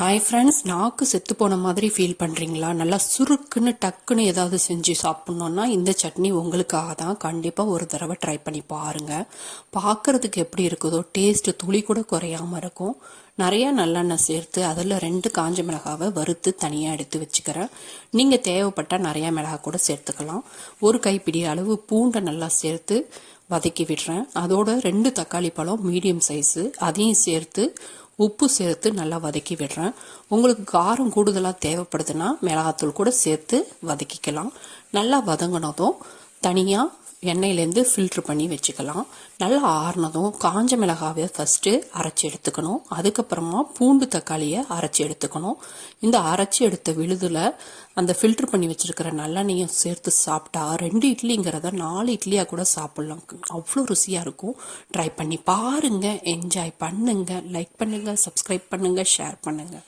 Hi friends நாக்கு செத்து போன மாதிரி ஃபீல் பண்ணுறீங்களா நல்லா சுருக்குன்னு டக்குன்னு ஏதாவது செஞ்சு சாப்பிட்ணுன்னா இந்த சட்னி உங்களுக்காக தான் கண்டிப்பாக ஒரு தடவை ட்ரை பண்ணி பாருங்கள் பார்க்குறதுக்கு எப்படி இருக்குதோ டேஸ்ட்டு துளி கூட குறையாமல் இருக்கும். நிறையா நல்லெண்ணெய் சேர்த்து அதில் ரெண்டு காஞ்ச மிளகாவை வறுத்து தனியாக எடுத்து வச்சுக்கிறேன். நீங்கள் தேவைப்பட்டால் நிறையா மிளகாய் கூட சேர்த்துக்கலாம். ஒரு கைப்பிடி அளவு பூண்டை நல்லா சேர்த்து வதக்கி விடுறேன். அதோட ரெண்டு தக்காளி பழம் மீடியம் சைஸு அதையும் சேர்த்து உப்பு சேர்த்து நல்லா வதக்கி விடுறேன். உங்களுக்கு காரம் கூடுதலாக தேவைப்படுதுன்னா மிளகாத்தூள் கூட சேர்த்து வதக்கிக்கலாம். நல்லா வதங்கினதும் தனியாக எண்ணெயிலேருந்து ஃபில்ட்ரு பண்ணி வச்சுக்கலாம். நல்லா ஆறுனதும் காஞ்ச மிளகாவை ஃபஸ்ட்டு அரைச்சி எடுத்துக்கணும். அதுக்கப்புறமா பூண்டு தக்காளியை அரைச்சி எடுத்துக்கணும். இந்த அரைச்சி எடுத்த விழுதில் அந்த ஃபில்ட்ரு பண்ணி வச்சுருக்கிற நல்லெண்ணையும் சேர்த்து சாப்பிட்டா ரெண்டு இட்லிங்கிறத நாலு இட்லியாக கூட சாப்பிட்லாம். அவ்வளோ ருசியாக இருக்கும். ட்ரை பண்ணி பாருங்கள் என்ஜாய் பண்ணுங்கள் லைக் பண்ணுங்கள் சப்ஸ்கிரைப் பண்ணுங்கள் ஷேர் பண்ணுங்கள்